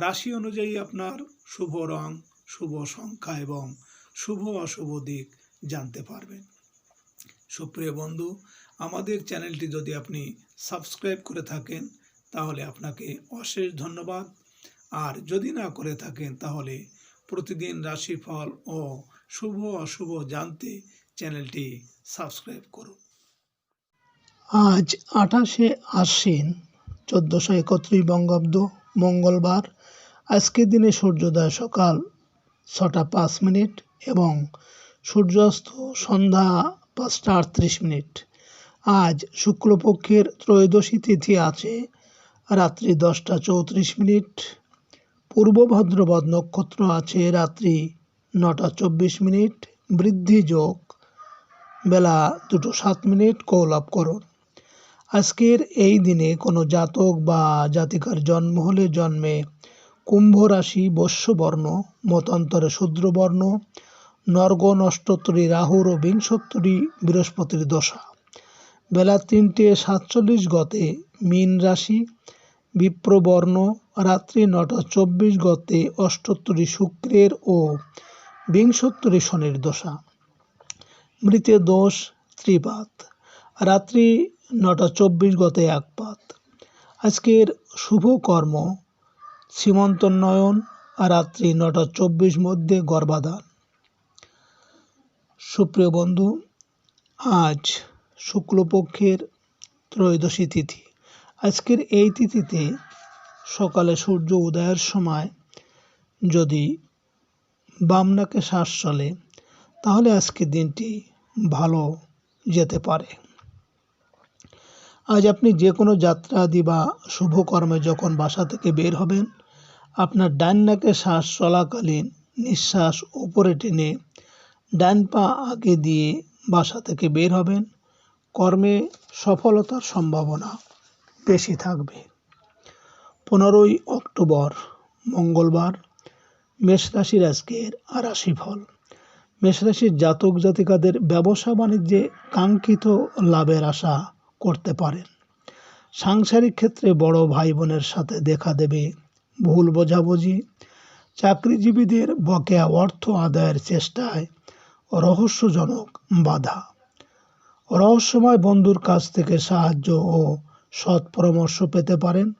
রাশি অনুযায়ী আপনার শুভ রং, শুভ সংখ্যা এবং শুভ অশুভ দিক জানতে পারবেন। সুপ্রিয় বন্ধু, আমাদের চ্যানেলটি যদি আপনি সাবস্ক্রাইব করে থাকেন, তাহলে আপনাকে অশেষ ধন্যবাদ। আর যদি না করে থাকেন, তাহলে প্রতিদিন রাশিফল ও শুভ অশুভ জানতে চ্যানেলটি সাবস্ক্রাইব করুন। আজ আঠাশে আশ্বিন, চোদ্দোশো একত্রিশ বঙ্গাব্দ মঙ্গলবার আজকের দিনে সূর্যোদয় সকাল ছটা পাঁচ মিনিট এবং সূর্যাস্ত সন্ধ্যা পাঁচটা আটত্রিশ মিনিট। আজ শুক্লপক্ষের ত্রয়োদশী তিথি আছে, রাত্রি দশটা চৌত্রিশ মিনিট। পূর্ব ভাদ্রপদ নক্ষত্র আছে, রাত্রি নটা চব্বিশ মিনিট। বৃদ্ধি যোগ, বেলা দুটো সাত মিনিট। কৌলাভ করুন। আজকের এই দিনে কোনো জাতক বা জাতিকার জন্ম হলে জন্মে কুম্ভ রাশি বর্ণ মতান্তরে শূদ্রবর্ণ নর্গ নষ্টত্তরী রাহুর ও বিংশত্তরী বৃহস্পতির দশা। বেলা তিনটে সাতচল্লিশ গতে মীন রাশি, বিপ্রবর্ণ, রাত্রি নটা চব্বিশ গতে অষ্টোত্তরী শুক্রের ও বিংশোত্তরী শনির দশা। মৃতে দোষ, ত্রিপাত। রাত্রি নটা চব্বিশ গতে একপাত। আজকের শুভ কর্ম সীমন্তোন্নয়ন রাত্রি নটা চব্বিশ মধ্যে গর্ভাধান। সুপ্রিয় বন্ধু, আজ শুক্লপক্ষের ত্রয়োদশী তিথি। আজকের এই তিথিতে সকালে সূর্য উদয়ের সময় যদি বামনাকে শ্বাস চলে, তাহলে আজকের দিনটি ভালো যেতে পারে। আজ আপনি যে কোনো যাত্রা আদি বা শুভকর্মে যখন বাসা থেকে বের হবেন আপনার ডান নাকে শ্বাস চলাকালীন নিঃশ্বাস উপরে টেনে ডান পা আগে দিয়ে বাসা থেকে বের হবেন। কর্মে সফলতার সম্ভাবনা বেশি থাকবে। পনেরোই অক্টোবর, মঙ্গলবার, মেষ রাশির আজকের রাশিফল মেষরাশির জাতক জাতিকাদের ব্যবসা বাণিজ্যে কাঙ্ক্ষিত লাভের আশা করতে পারেন। সাংসারিক ক্ষেত্রে বড় ভাই বোনের সাথে দেখা দেবে ভুল বোঝাবুঝি, চাকরিজীবীদের বকেয়া অর্থ আদায়ের চেষ্টায় রহস্যজনক বাধা। রহস্যময় বন্ধুর কাছ থেকে সাহায্য ও সৎ পরামর্শ পেতে পারেন।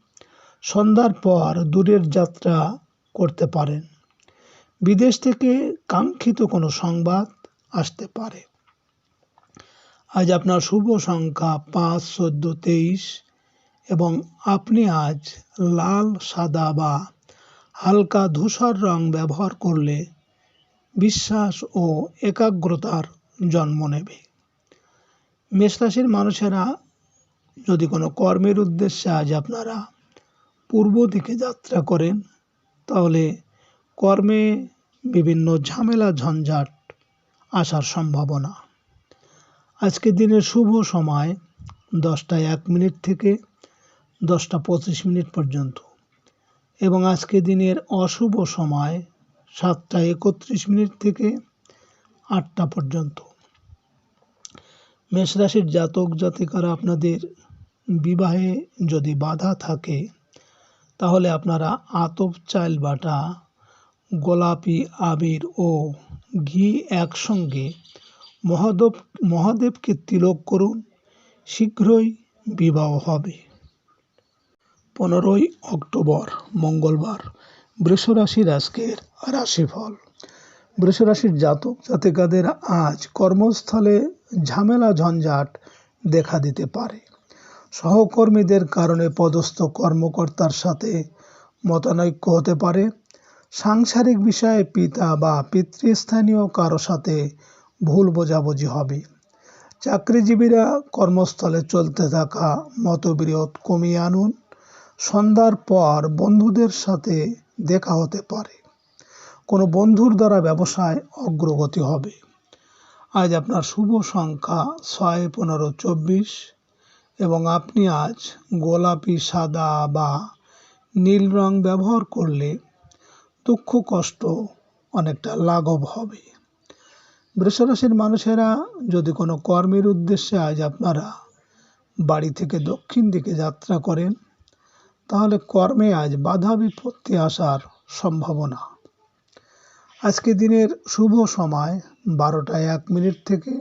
সন্ধ্যার পর দূরের যাত্রা করতে পারেন। বিদেশ থেকে কাঙ্ক্ষিত কোনো সংবাদ আসতে পারে। আজ আপনার শুভ সংখ্যা পাঁচ, চোদ্দ, তেইশ। এবং আপনি আজ লাল, সাদা বা হালকা ধূসর রং ব্যবহার করলে বিশ্বাস ও একাগ্রতার জন্ম নেবে। মেষরাশির মানুষেরা যদি কোনো কর্মের উদ্দেশ্যে আজ আপনারা পূর্ব দিকে যাত্রা করেন, তাহলে কর্মে বিভিন্ন ঝামেলা, ঝঞ্ঝাট আসার সম্ভাবনা। আজকের দিনের শুভ সময় দশটা এক মিনিট থেকে দশটা পঁচিশ মিনিট পর্যন্ত। এবং আজকে দিনের অশুভ সময় সাতটা একত্রিশ মিনিট থেকে আটটা পর্যন্ত। মেষরাশির জাতক জাতিকারা আপনাদের বিবাহে যদি বাধা থাকে, তাহলে আপনারা আতপ চাইল বাটা, গোলাপি, আবির ও ঘি একসঙ্গে মহাদেব মহাদেবকে তিলক করুন। শীঘ্রই বিবাহ হবে। পনেরোই অক্টোবর, মঙ্গলবার, বৃষরাশির আজকের রাশিফল। বৃষরাশির জাতক জাতিকাদের আজ কর্মস্থলে ঝামেলা ঝঞ্ঝাট দেখা দিতে পারে। সহকর্মীদের কারণে পদস্থ কর্মকর্তার সাথে মতানৈক্য হতে পারে। সাংসারিক বিষয়ে পিতা বা পিতৃস্থানীয় কারও সাথে ভুল বোঝাবুঝি হবে। চাকরিজীবীরা কর্মস্থলে চলতে থাকা মতবিরোধ কমিয়ে আনুন। সন্ধ্যার পর বন্ধুদের সাথে দেখা হতে পারে। কোনো বন্ধুর দ্বারা ব্যবসায় অগ্রগতি হবে। আজ আপনার শুভ সংখ্যা ছয়, পনেরো, চব্বিশ এবং আপনি আজ গোলাপি, সাদা বা নীল রং ব্যবহার করলে দুঃখ, কষ্ট অনেকটা লাঘব হবে। বৃষরাশির মানুষেরা যদি কোনো কর্মের উদ্দেশ্যে আজ আপনারা বাড়ি থেকে দক্ষিণ দিকে যাত্রা করেন তাহলে কর্মে আজ বাধা বিপত্তি আসার সম্ভাবনা। আজকে দিনের শুভ সময় বারোটা এক মিনিট থেকে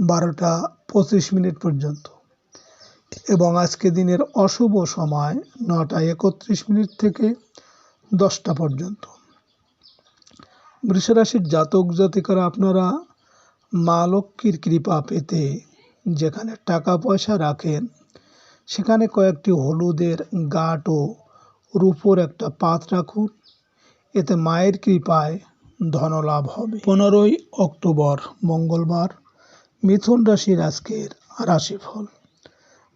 বারোটা পঁচিশ মিনিট পর্যন্ত এবং আজকে দিনের অশুভ সময় নটা একত্রিশ মিনিট থেকে দশটা পর্যন্ত। বৃষরাশির জাতক জাতিকারা আপনারা মা লক্ষ্মীর কৃপা পেতে যেখানে টাকা পয়সা রাখেন সেখানে কয়েকটি হলুদের গাঁট ও রূপোর একটা পাত রাখুন। এতে মায়ের কৃপায় ধনলাভ হবে। পনেরোই অক্টোবর, মঙ্গলবার, মিথুন রাশির আজকের রাশিফল।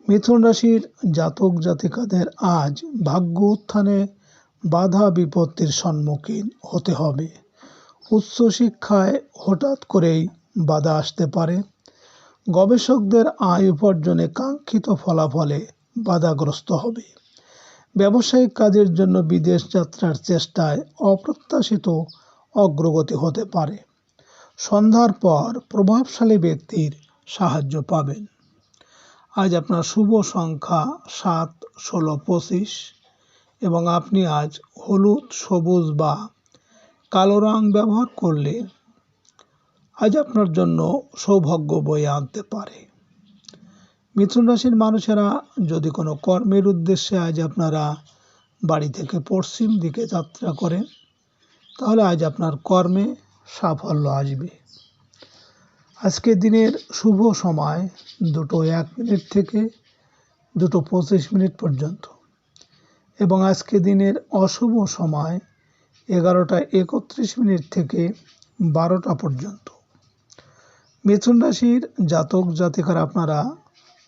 মিথুন রাশির জাতক জাতিকাদের আজ ভাগ্য উত্থানে বাধা বিপত্তির সম্মুখীন হতে হবে। উচ্চশিক্ষায় হঠাৎ করেই বাধা আসতে পারে। গবেষকদের আয় উপার্জনে কাঙ্ক্ষিত ফলাফলে বাধাগ্রস্ত হবে। ব্যবসায়িক কাজের জন্য বিদেশ যাত্রার চেষ্টায় অপ্রত্যাশিত অগ্রগতি হতে পারে। সন্ধ্যার পর প্রভাবশালী ব্যক্তির সাহায্য পাবেন। আজ আপনার শুভ সংখ্যা সাত, ষোলো, পঁচিশ এবং আপনি আজ হলুদ, সবুজ বা কালো রং ব্যবহার করলে আজ আপনার জন্য সৌভাগ্য বয়ে আনতে পারে। মিথুন রাশির মানুষেরা যদি কোনো কর্মের উদ্দেশ্যে আজ আপনারা বাড়ি থেকে পশ্চিম দিকে যাত্রা করেন, তাহলে আজ আপনার কর্মে সাফল্য আসবে। আজকে দিনের শুভ সময় দুটো এক মিনিট থেকে দুটো পঁচিশ মিনিট পর্যন্ত এবং আজকে দিনের অশুভ সময় এগারোটা একত্রিশ মিনিট থেকে বারোটা পর্যন্ত। মিথুন রাশির জাতক জাতিকার আপনারা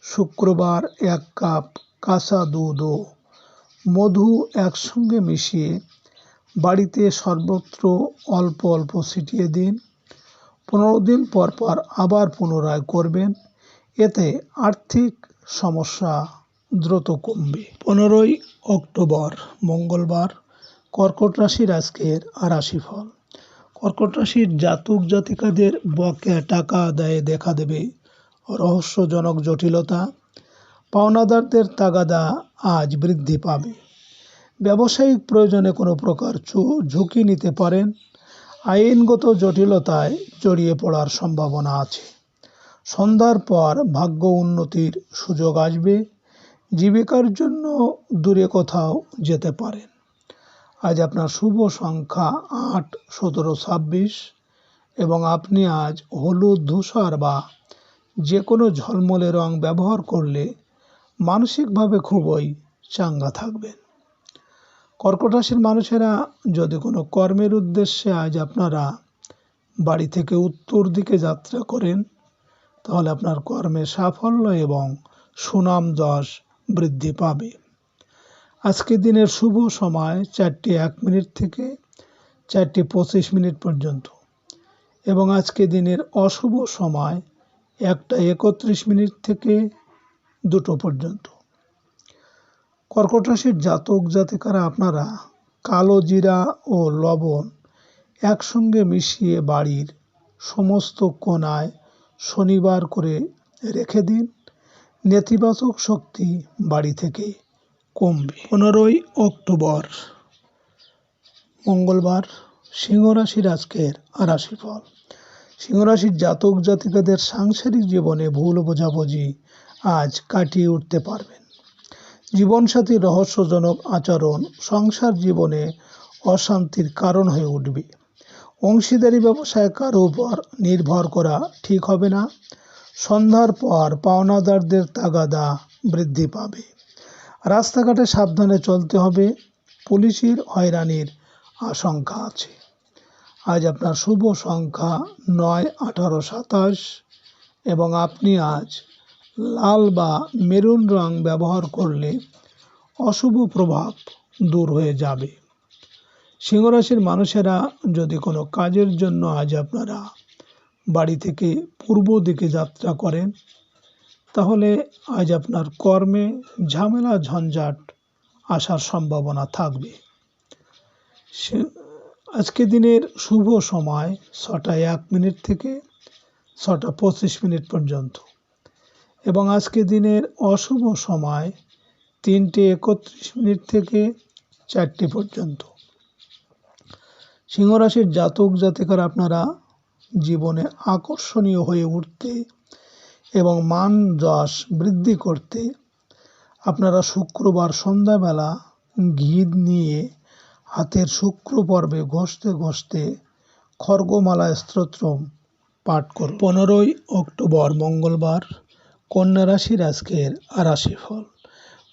শুক্রবার এক কাপ কাঁচা দুধ ও মধু একসঙ্গে মিশিয়ে বাড়িতে সর্বত্র অল্প অল্প ছিটিয়ে দিন। পনেরো দিন পর পর আবার পুনরায় করবেন। এতে আর্থিক সমস্যা দ্রুত কমবে। পনেরোই অক্টোবর মঙ্গলবার কর্কট রাশির আজকের রাশিফল। কর্কট রাশির জাতক জাতিকাদের বকেয়া টাকা আদায়ে দেখা দেবে। রহস্যজনক জটিলতা, পাওনাদারদের তাগাদা আজ বৃদ্ধি পাবে। ব্যবসায়িক প্রয়োজনে কোনো প্রকার ঝুঁকি নিতে পারেন। আইনগত জটিলতায় জড়িয়ে পড়ার সম্ভাবনা আছে। সন্ধ্যার পর ভাগ্য উন্নতির সুযোগ আসবে। জীবিকার জন্য দূরে কোথাও যেতে পারেন। আজ আপনার শুভ সংখ্যা আট, সতেরো, ছাব্বিশ এবং আপনি আজ হলুদ, ধূসর বা যে কোনো ঝলমলে রং ব্যবহার করলে মানসিকভাবে খুবই চাঙ্গা থাকবেন। কর্কট রাশির মানুষেরা, যদি কোনো কর্মের উদ্দেশ্যে আজ আপনারা বাড়ি থেকে উত্তর দিকে যাত্রা করেন, তাহলে আপনার কর্মে সাফল্য এবং সুনাম যশ বৃদ্ধি পাবে। আজকে দিনের শুভ সময় চারটি এক মিনিট থেকে চারটি পঁচিশ মিনিট পর্যন্ত। এবং আজকে দিনের অশুভ সময় একটা একত্রিশ মিনিট থেকে দুটো পর্যন্ত। কর্কট রাশির জাতক জাতিকারা আপনারা কালো জিরা ও লবণ একসঙ্গে মিশিয়ে বাড়ির সমস্ত কোণায় শনিবার করে রেখে দিন। নেতিবাচক শক্তি বাড়ি থেকে কমবে পনেরোই অক্টোবর। মঙ্গলবার সিংহ রাশির আজকের রাশিফল। সিংহ রাশির জাতক জাতিকাদের সাংসারিক জীবনে ভুল বোঝাবুঝি আজ কাটিয়ে উঠতে পারবেন। জীবনসাথীর রহস্যজনক আচরণ সংসার জীবনে অশান্তির কারণ হয়ে উঠবে। অংশীদারি ব্যবসায় কারও উপর নির্ভর করা ঠিক হবে না। সন্ধ্যার পর পাওনাদারদের তাগাদা বৃদ্ধি পাবে। রাস্তাঘাটে সাবধানে চলতে হবে। পুলিশের হয়রানির আশঙ্কা আছে। আজ আপনার শুভ সংখ্যা নয়, আঠারো, সাতাশ এবং আপনি আজ লাল বা মেরুন রং ব্যবহার করলে অশুভ প্রভাব দূর হয়ে যাবে। সিংহরাশির মানুষেরা যদি কোনো কাজের জন্য আজ আপনারা বাড়ি থেকে পূর্ব দিকে যাত্রা করেন তাহলে আজ আপনার কর্মে ঝামেলা, ঝঞ্ঝাট আসার সম্ভাবনা থাকবে। আজকে দিনের শুভ সময় ছটা এক মিনিট থেকে ছটা পঁচিশ মিনিট পর্যন্ত। এবং আজকে দিনের অশুভ সময় তিনটে একত্রিশ মিনিট থেকে চারটে পর্যন্ত। সিংহরাশির জাতক জাতিকার আপনারা জীবনে আকর্ষণীয় হয়ে উঠতে এবং মান যশ বৃদ্ধি করতে আপনারা শুক্রবার সন্ধ্যাবেলা ঘি নিয়ে হাতের শুক্র পর্বে ঘষতে ঘষতে খর্গমালা স্তোত্রম পাঠ করুন। পনেরোই অক্টোবর মঙ্গলবার কন্যা রাশির আজকের রাশি ফল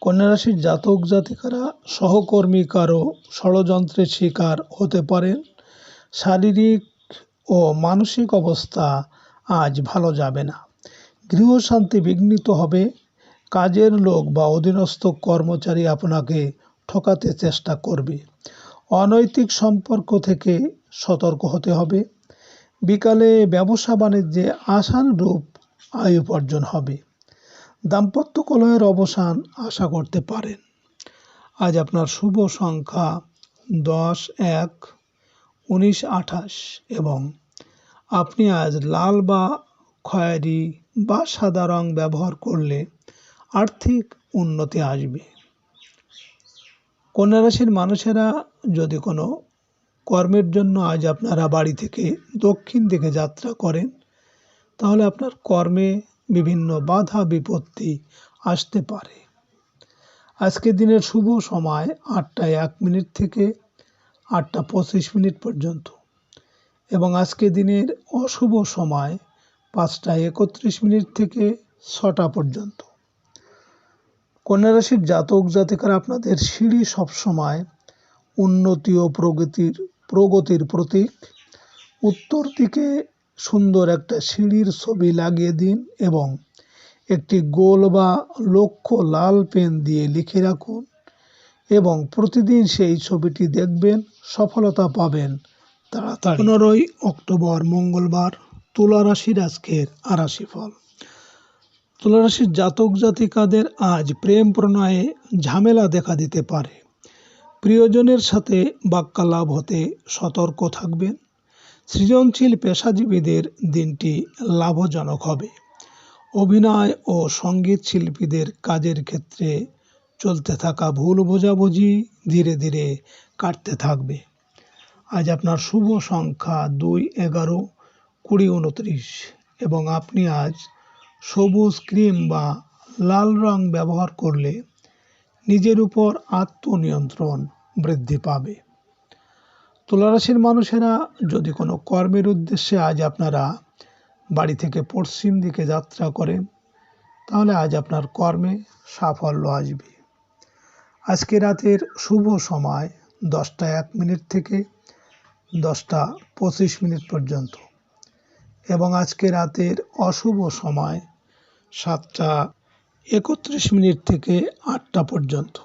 কন্যা রাশির জাতক জাতিকারা সহকর্মী কারও ষড়যন্ত্রের শিকার হতে পারেন। শারীরিক ও মানসিক অবস্থা আজ ভালো যাবে না। গৃহশান্তি বিঘ্নিত হবে, কাজের লোক বা অধীনস্থ কর্মচারী আপনাকে ঠকাতে চেষ্টা করবে। অনৈতিক সম্পর্ক থেকে সতর্ক হতে হবে। বিকালে ব্যবসা বাণিজ্যে আশানুরূপ আয় উপার্জন হবে। দাম্পত্য কলহের অবসান আশা করতে পারেন। আজ আপনার শুভ সংখ্যা দশ এক উনিশ আঠাশ এবং আপনি আজ লাল বা খয়েরি বা সাদা রং ব্যবহার করলে আর্থিক উন্নতি আসবে। কন্যা রাশির মানুষেরা যদি কোনো কর্মের জন্য আজ আপনারা বাড়ি থেকে দক্ষিণ দিকে যাত্রা করেন, তাহলে আপনার কর্মে বিভিন্ন বাধা বিপত্তি আসতে পারে। আজকের দিনের শুভ সময় আটটা এক মিনিট থেকে আটটা পঁচিশ মিনিট পর্যন্ত এবং আজকে দিনের অশুভ সময় পাঁচটা একত্রিশ মিনিট থেকে ছটা পর্যন্ত। কন্যা রাশির জাতক জাতিকারা আপনাদের সিঁড়ি সবসময় উন্নতি ও প্রগতির প্রগতির প্রতীক। উত্তর দিকে সুন্দর একটা সিঁড়ির ছবি লাগিয়ে দিন এবং একটি গোল বা লক্ষ্য লাল পেন দিয়ে লিখে রাখুন এবং প্রতিদিন সেই ছবিটি দেখবেন, সফলতা পাবেন তাড়াতাড়ি। পনেরোই অক্টোবর মঙ্গলবার। তুলা রাশির আজকের আরাশি ফল তুলা রাশির জাতক জাতিকাদের আজ প্রেম প্রণয়ে ঝামেলা দেখা দিতে পারে। প্রিয়জনের সাথে বাক্যালাভ হতে সতর্ক থাকবেন। সৃজনশীল পেশাজীবীদের দিনটি লাভজনক হবে। অভিনয় ও সংগীত শিল্পীদের কাজের ক্ষেত্রে চলতে থাকা ভুল বোঝাবুঝি ধীরে ধীরে কাটতে থাকবে। আজ আপনার শুভ সংখ্যা দুই এগারো। কুড়ি, উনত্রিশ এবং আপনি আজ সবুজ ক্রিম বা লাল রং ব্যবহার করলে নিজের উপর আত্মনিয়ন্ত্রণ বৃদ্ধি পাবে। তুলারাশির মানুষেরা যদি কোনো কর্মের উদ্দেশ্যে আজ আপনারা বাড়ি থেকে পশ্চিম দিকে যাত্রা করেন, তাহলে আজ আপনার কর্মে সাফল্য আসবে। আজকে রাতের শুভ সময় দশটা এক মিনিট থেকে দশটা পঁচিশ মিনিট পর্যন্ত। এবং আজকে রাতের অশুভ সময় সাতটা একত্রিশ মিনিট থেকে আটটা পর্যন্ত।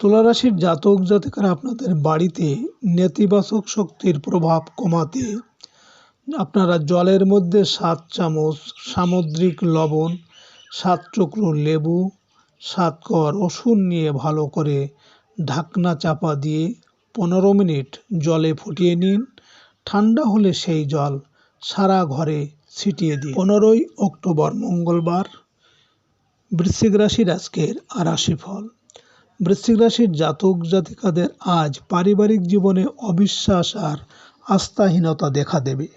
তুলারাশির জাতক জাতিকারা আপনাদের বাড়িতে নেতিবাচক শক্তির প্রভাব কমাতে আপনারা জলের মধ্যে সাত চামচ সামুদ্রিক লবণ, সাত টুকরো লেবু, সাত কর রসুন নিয়ে ভালো করে ঢাকনা চাপা দিয়ে পনেরো মিনিট জলে ফুটিয়ে নিন। ঠান্ডা হলে সেই জল সারা ঘরে ছিটিয়ে দিন পনেরোই অক্টোবর, মঙ্গলবার, বৃশ্চিক রাশির আজকের রাশি ফল। বৃশ্চিক রাশির জাতক জাতিকাদের আজ পারিবারিক জীবনে অবিশ্বাস আর আস্থাহীনতা দেখা দেবে।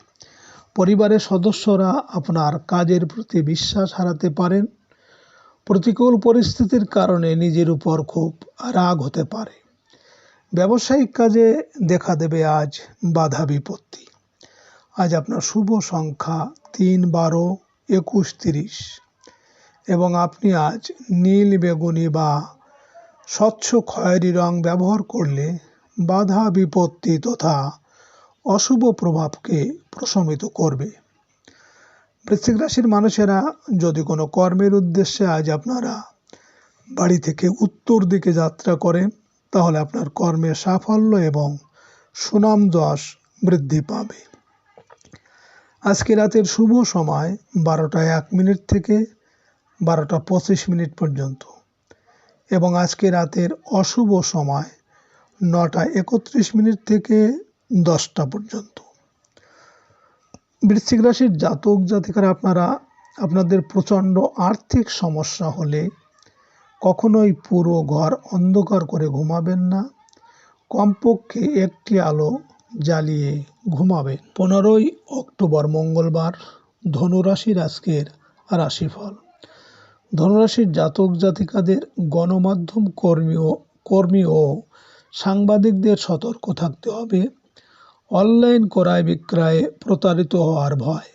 পরিবারের সদস্যরা আপনার কাজের প্রতি বিশ্বাস হারাতে পারেন। প্রতিকূল পরিস্থিতির কারণে নিজের উপর খুব রাগ হতে পারে। ব্যবসায়িক কাজে দেখা দেবে আজ বাধা বিপত্তি। আজ আপনার শুভ সংখ্যা তিন, বারো, একুশ, তিরিশ। এবং আপনি আজ নীল বেগুনি বা স্বচ্ছ খয়েরি রং ব্যবহার করলে বাধা বিপত্তি তথা অশুভ প্রভাবকে প্রশমিত করবে। বৃশ্চিক রাশির মানুষেরা যদি কোনো কর্মের উদ্দেশ্যে আজ আপনারা বাড়ি থেকে উত্তর দিকে যাত্রা করেন, তাহলে আপনার কর্মের সাফল্য এবং সুনাম যশ বৃদ্ধি পাবে। আজকে রাতের শুভ সময় বারোটা এক মিনিট থেকে বারোটা পঁচিশ মিনিট পর্যন্ত। এবং আজকে রাতের অশুভ সময় নটা একত্রিশ মিনিট থেকে দশটা পর্যন্ত। বৃশ্চিক রাশির জাতক জাতিকারা, আপনারা আপনাদের প্রচণ্ড আর্থিক সমস্যা হলে কখনোই পুরো ঘর অন্ধকার করে ঘুমাবেন না। কমপক্ষে একটি আলো জ্বালিয়ে ঘুমাবেন পনেরোই অক্টোবর মঙ্গলবার ধনুরাশির আজকের রাশিফল। ধনুরাশির জাতক জাতিকাদের গণমাধ্যম কর্মী ও কর্মী ও সাংবাদিকদের সতর্ক থাকতে হবে। অনলাইন ক্রয় বিক্রয়ে প্রতারিত হওয়ার ভয়।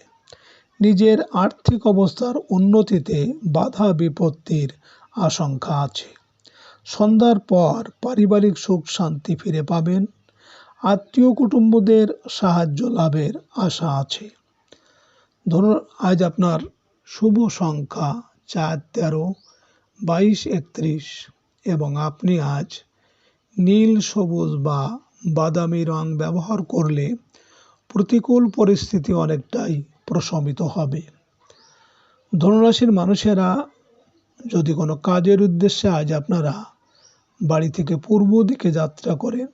নিজের আর্থিক অবস্থার উন্নতিতে বাধা বিপত্তির আশঙ্কা আছে। সন্ধ্যার পর পারিবারিক সুখ শান্তি ফিরে পাবেন। আত্মীয় কুটুম্বদের সাহায্য লাভের আশা আছে। ধরুন, আজ আপনার শুভ সংখ্যা চার, তেরো, বাইশ, একত্রিশ এবং আপনি আজ নীল, সবুজ বা বাদামি রং ব্যবহার করলে প্রতিকূল পরিস্থিতি অনেকটাই প্রশমিত হবে। ধনুরাশির মানুষেরা যদি কোনো কাজের উদ্দেশ্যে আজ আপনারা বাড়ি থেকে পূর্ব দিকে যাত্রা করেন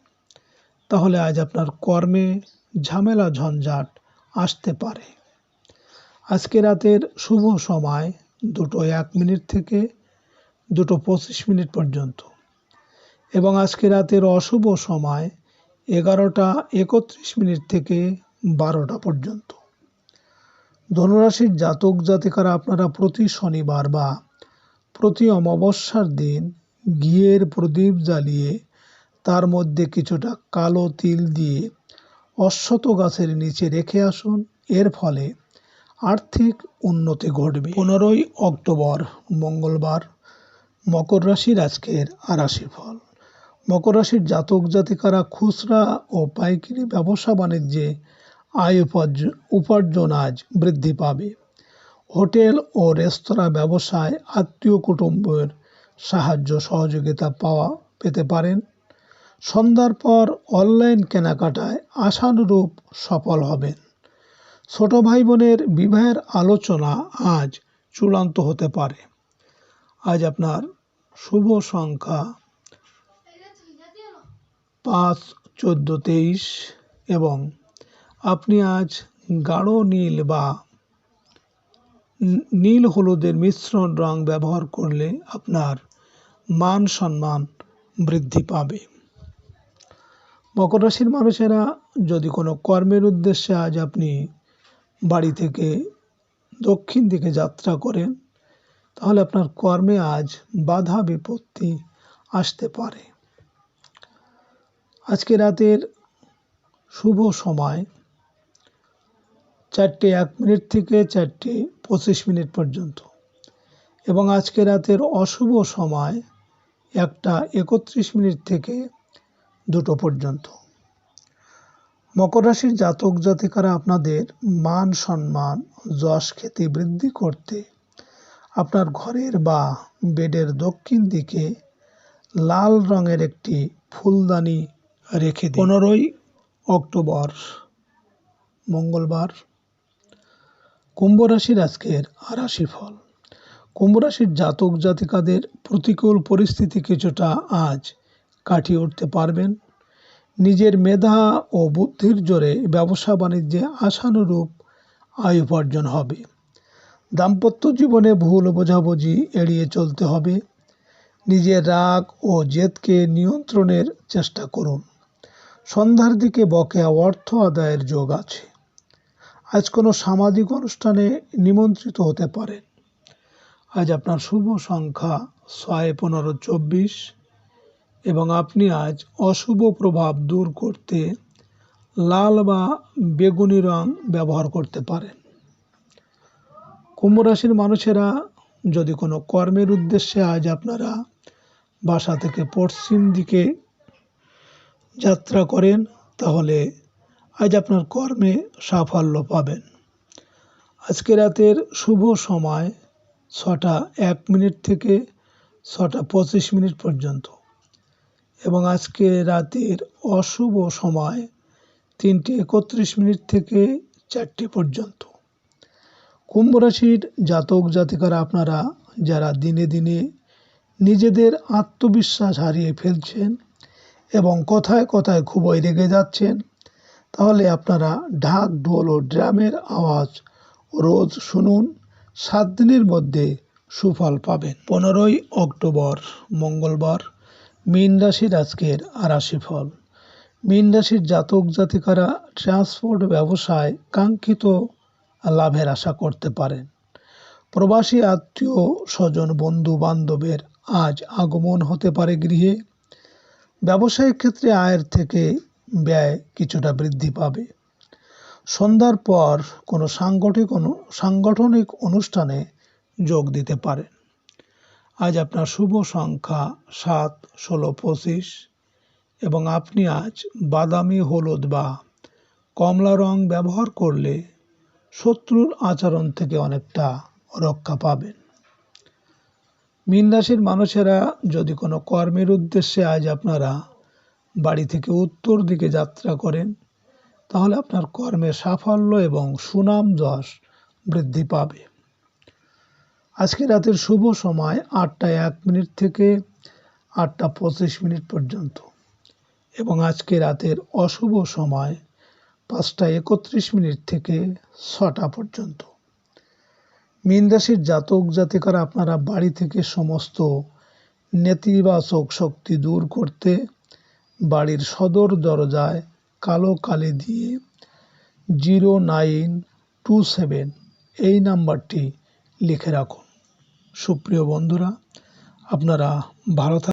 তাহলে আজ আপনার কর্মে ঝামেলা ঝঞ্ঝাট আসতে পারে। আজকে রাতের শুভ সময়, দুটো এক মিনিট থেকে দুটো পঁচিশ মিনিট পর্যন্ত। এবং আজকে রাতের অশুভ সময়, এগারোটা একত্রিশ মিনিট থেকে বারোটা পর্যন্ত। ধনুরাশির জাতক জাতিকারা আপনারা প্রতি শনিবার বা প্রতি অমাবস্যার দিন ঘিয়ের প্রদীপ জ্বালিয়ে তার মধ্যে কিছুটা কালো তিল দিয়ে অশ্বত গাছের নিচে রেখে আসুন। এর ফলে আর্থিক উন্নতি ঘটবে। পনেরোই অক্টোবর, মঙ্গলবার, মকর রাশির আজকের আরাশি ফল। মকর রাশির জাতক জাতিকারা খুচরা ও পাইকারি ব্যবসা বাণিজ্যে আয় উপার্জ- উপার্জন আজ বৃদ্ধি পাবে। হোটেল ও রেস্তোরাঁ ব্যবসায় আত্মীয় কুটুম্বের সাহায্য সহযোগিতা পাওয়া পেতে পারেন। সন্ধ্যার পর অনলাইন কেনাকাটায় আশানুরূপ সফল হবেন। ছোট ভাই বোনের বিবাহের আলোচনা আজ চূড়ান্ত হতে পারে। আজ আপনার শুভ সংখ্যা পাঁচ, চোদ্দ, তেইশ এবং আপনি আজ গাঢ় নীল বা নীল হলুদের মিশ্রণ রং ব্যবহার করলে আপনার মান সম্মান বৃদ্ধি পাবে। মকর রাশির মানুষেরা যদি কোনো কর্মের উদ্দেশ্যে আজ আপনি বাড়ি থেকে দক্ষিণ দিকে যাত্রা করেন, তাহলে আপনার কর্মে আজ বাধা বিপত্তি আসতে পারে। আজকে রাতের শুভ সময়। চারটে এক মিনিট থেকে চারটে পঁচিশ মিনিট পর্যন্ত। এবং আজকে রাতের অশুভ সময় একটা একত্রিশ মিনিট থেকে দুটো পর্যন্ত। মকর রাশির জাতক জাতিকারা আপনাদের মান সম্মান, যশ খ্যাতি বৃদ্ধি করতে আপনার ঘরের বা বেডের দক্ষিণ দিকে লাল রঙের একটি ফুলদানি রেখে পনেরোই অক্টোবর, মঙ্গলবার, কুম্ভ রাশির আজকের রাশি ফল কুম্ভ রাশির জাতক জাতিকাদের প্রতিকূল পরিস্থিতি কিছুটা আজ কাটিয়ে উঠতে পারবেন। নিজের মেধা ও বুদ্ধির জোরে ব্যবসা বাণিজ্যে আশানুরূপ আয় উপার্জন হবে। দাম্পত্য জীবনে ভুল বোঝাবুঝি এড়িয়ে চলতে হবে। নিজের রাগ ও জেদকে নিয়ন্ত্রণের চেষ্টা করুন। সন্ধ্যার দিকে বকেয়া অর্থ আদায়ের যোগ আছে। আজ কোনো সামাজিক অনুষ্ঠানে নিমন্ত্রিত হতে পারেন। আজ আপনার শুভ সংখ্যা ছয়, পনেরো, চব্বিশ। এবং আপনি আজ অশুভ প্রভাব দূর করতে লাল বা বেগুনি রং ব্যবহার করতে পারেন। কুম্ভ রাশির মানুষেরা যদি কোনো কর্মের উদ্দেশ্যে আজ আপনারা বাসা থেকে পশ্চিম দিকে যাত্রা করেন, তাহলে আজ আপনার কর্মে সাফল্য পাবেন। আজকে রাতের শুভ সময় ছটা এক মিনিট থেকে ছটা পঁচিশ মিনিট পর্যন্ত। এবং আজকে রাতের অশুভ সময় তিনটে একত্রিশ মিনিট থেকে চারটে পর্যন্ত। কুম্ভ রাশির জাতক জাতিকারা আপনারা যারা দিনে দিনে নিজেদের আত্মবিশ্বাস হারিয়ে ফেলছেন এবং কথায় কথায় খুবই রেগে যাচ্ছেন, তাহলে আপনারা ঢাক, ঢোল ও ড্রামের আওয়াজ রোজ শুনুন, সাত দিনের মধ্যে সুফল পাবেন। পনেরোই অক্টোবর, মঙ্গলবার মীন রাশির আজকের আরাশি ফল। মীন রাশির জাতক জাতিকারা ট্রান্সপোর্ট ব্যবসায় কাঙ্ক্ষিত লাভের আশা করতে পারেন। প্রবাসী আত্মীয় স্বজন বন্ধু বান্ধবের আজ আগমন হতে পারে গৃহে। ব্যবসায়িক ক্ষেত্রে আয়ের থেকে ব্যয় কিছুটা বৃদ্ধি পাবে। সন্ধ্যার পর কোনো সাংগঠনিক সাংগঠনিক অনুষ্ঠানে যোগ দিতে পারেন। আজ আপনার শুভ সংখ্যা সাত, ষোলো, পঁচিশ এবং আপনি আজ বাদামি, হলুদ বা কমলা রং ব্যবহার করলে শত্রুর আচরণ থেকে অনেকটা রক্ষা পাবেন। মীন রাশির মানুষেরা যদি কোনো কর্মের উদ্দেশ্যে আজ আপনারা বাড়ি থেকে উত্তর দিকে যাত্রা করেন, তাহলে আপনার কর্মে সাফল্য এবং সুনাম যশ বৃদ্ধি পাবে। আজকে রাতের শুভ সময় আটটা এক মিনিট থেকে আটটা পঁচিশ মিনিট পর্যন্ত। এবং আজকে রাতের অশুভ সময় পাঁচটা একত্রিশ মিনিট থেকে ছটা পর্যন্ত। মীন রাশির জাতক জাতিকারা আপনারা বাড়ি থেকে সমস্ত নেতিবাচক শক্তি দূর করতে বাড়ির সদর দরজায় কালো কালি দিয়ে জিরো নাইন টু সেভেন এই নাম্বারটি লিখে রাখুন। সুপ্রিয় বন্ধুরা আপনারা ভালো থাক